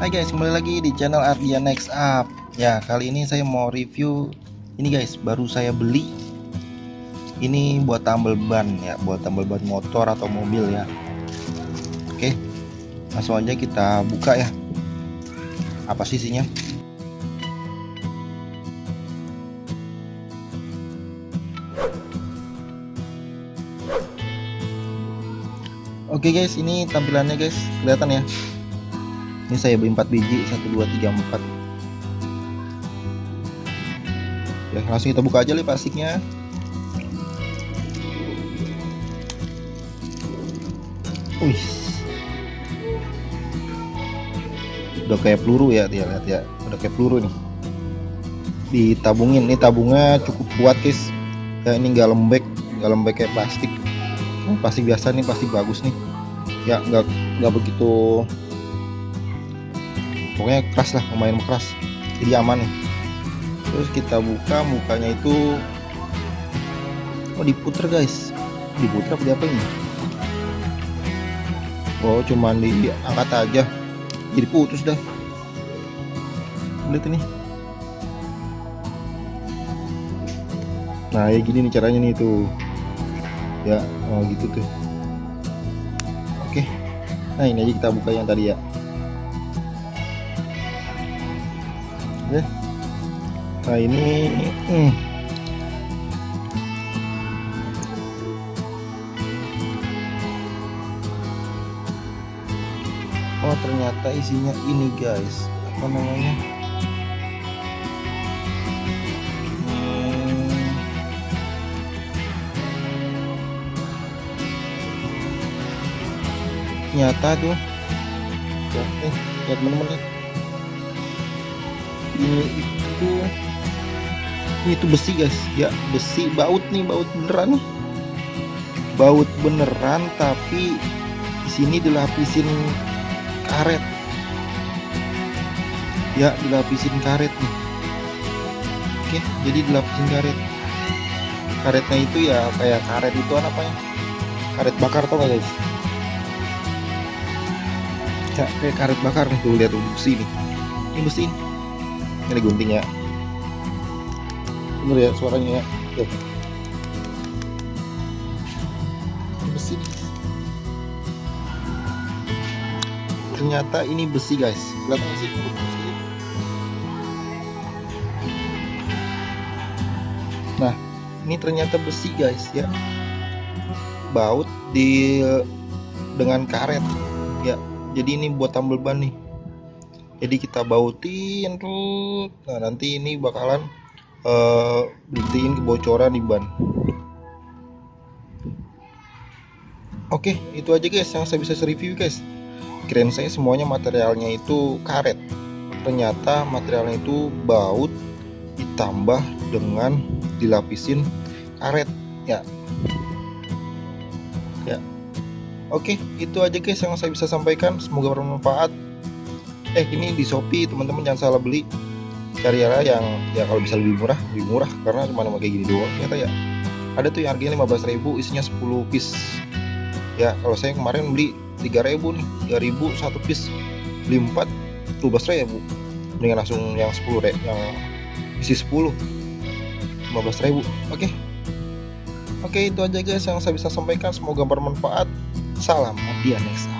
Hai guys, kembali lagi di channel Ardian Next Up. Ya, kali ini saya mau review ini guys, baru saya beli. Ini buat tambal ban ya, buat tambal ban motor atau mobil ya. Oke. Langsung aja kita buka ya. Apa sih isinya? Oke guys, ini tampilannya guys, kelihatan ya. Ini saya beli 4 biji, 1 2 3 4. Ya, langsung kita buka aja nih plastiknya. Wih. Udah kayak peluru ya, dia lihat ya. Udah kayak peluru nih. Ditabungin, ini tabungnya cukup kuat guys. Ya ini nggak lembek, nggak lembek kayak plastik plastik biasa nih plastik bagus nih ya nggak nggak begitu pokoknya keras lah lumayan keras. Jadi aman. Nih terus kita buka mukanya itu oh diputer guys. Diputer apa apa ini oh cuman diangkat aja. Jadi putus dah. Lihat ini. Nah ya gini nih caranya nih tuh. Ya oh gitu tuh. Oke. Nah ini aja kita buka yang tadi ya oke nah ini hmm. oh ternyata isinya ini guys. Apa namanya? Nyata tuh. Eh lihat teman-teman ini itu ini itu besi guys. Ya besi. Baut nih baut beneran. Baut beneran tapi di sini dilapisin karet. Ya dilapisin karet nih. Oke jadi dilapisin karet. Karetnya itu ya kayak karet itu apa ya? Karet bakar tau gak guys? Ya, kayak karet bakar nih tuh. Lihat tuh besi nih. Ini besi ini gunting ya. Denger ya suaranya ya. Tuh. Besi. Ternyata ini besi guys. Sih? Besi nah ini ternyata besi guys ya. Baut di dengan karet. Ya jadi ini buat tambal ban nih jadi kita bautin tuh nah nanti ini bakalan uh, berhentiin kebocoran di ban oke itu aja guys yang saya bisa review guys. Kirain saya semuanya materialnya itu karet. Ternyata materialnya itu baut ditambah dengan dilapisin karet. Ya. Ya. Oke, itu aja guys yang saya bisa sampaikan. Semoga bermanfaat. Eh, ini di Shopee, teman-teman jangan salah beli. Cari yang ya kalau bisa lebih murah, lebih murah karena cuma kayak gini doang ternyata ya. Ada tuh yang harganya 15.000 isinya 10 piece. Ya, kalau saya kemarin beli 3.000 nih, 3.000 satu piece. Beli 4 12.000. Mendingan langsung yang 10 deh, yang isi 10. 15.000. Oke. Oke, itu aja guys yang saya bisa sampaikan. Semoga bermanfaat. Salam Ardian Nexa.